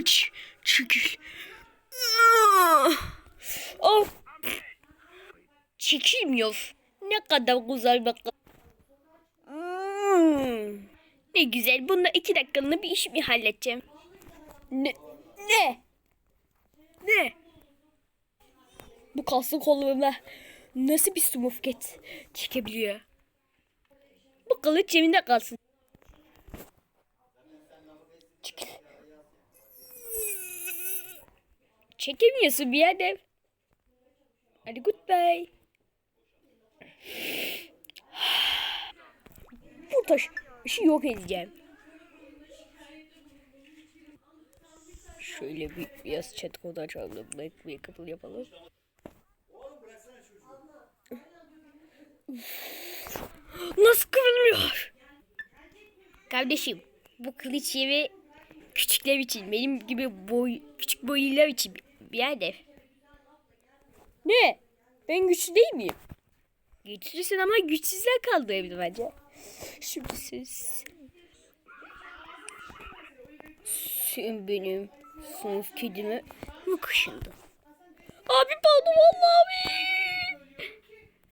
Kaç. Çekil. Of. Çekilmiyor. Ne kadar güzel bakın. Hmm. Ne güzel. Bunda iki dakikalığına bir işimi halledeceğim. Ne? Ne? Ne? Bu kaslı kollarımla nasıl bir smurfket çekebiliyor? Bu kılıç cebinde kalsın. Çekil. Çekemiyorsun bir yerde. Hadi goodbye. Bu taş işi yok edeceğim. Şöyle bir biraz chat kodu açalım. Bir kapıl yapalım. Nasıl kırılmıyor? Kardeşim bu kılıç yeri küçükler için benim gibi boy küçük boylular için bir yerde. Ne? Ben güçlü değil miyim? Güçlüsün ama güçsüzler kaldı evde bence. Şimdi siz... Sen benim sınıf kedime mi kaşındın? Abi pardon.